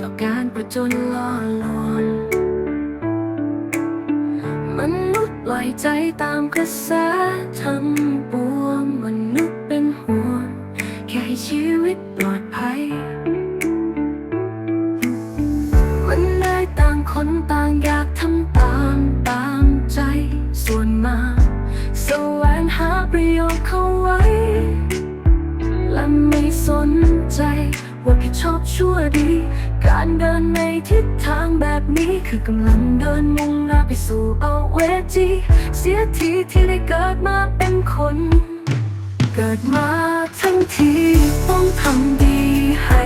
ต่อการประจนล่อลวงมนุษย์ปล่อยใจตามกระแสทั้งปวงมนุษย์เป็นห่วงแค่ให้ชีวิตปลอดภัย มันได้ต่างคนต่าง ดี การเดินในทิศทางแบบนี้คือกำลังเดินมุ่งหน้าไปสู่เอาเวจีเสียทีที่ได้เกิดมาเป็นคน เกิดมาทั้งทีต้องทำดีให้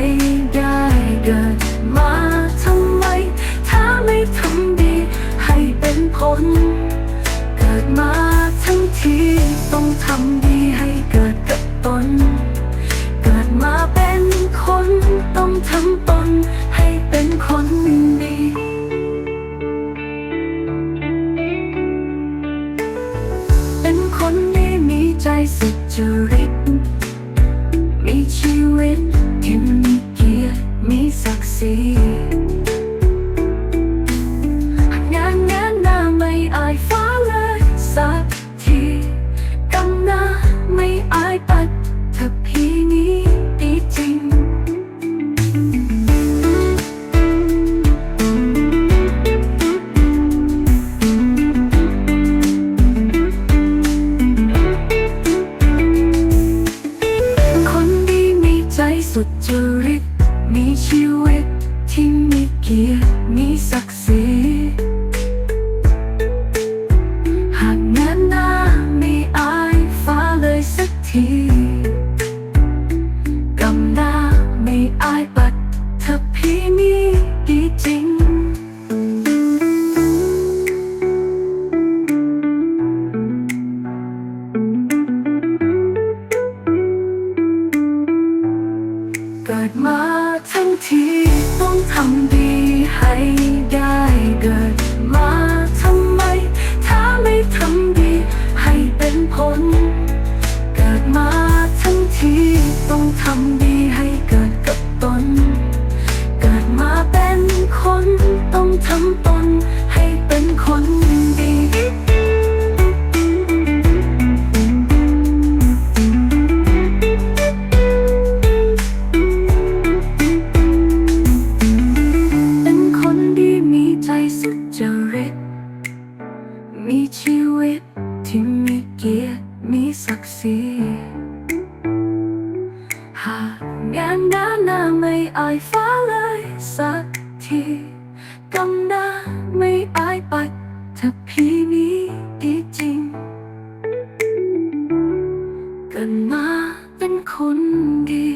ได้เกิดมาทำไม ถ้าไม่ทำดีให้เป็นผล เกิดมาทั้งทีต้องทำดีให้เกิดกับตน ใจสุจริต ริตมีชีวิตที่มีเกียรติมีศัก ทำดีให้ได้เกิดมาทำไม ถ้าไม่ทำดีให้เป็นผล เกิดมาทั้งทีต้องทำดี มีชีวิตที่มีเกียรติมีศักดิ์ศรีหากงานด้านหน้าไม่อายฟ้าเลยสักทีกำหน้าไม่อายปัดถ้าพี่มีดีจริงเกิดมาเป็นคนดี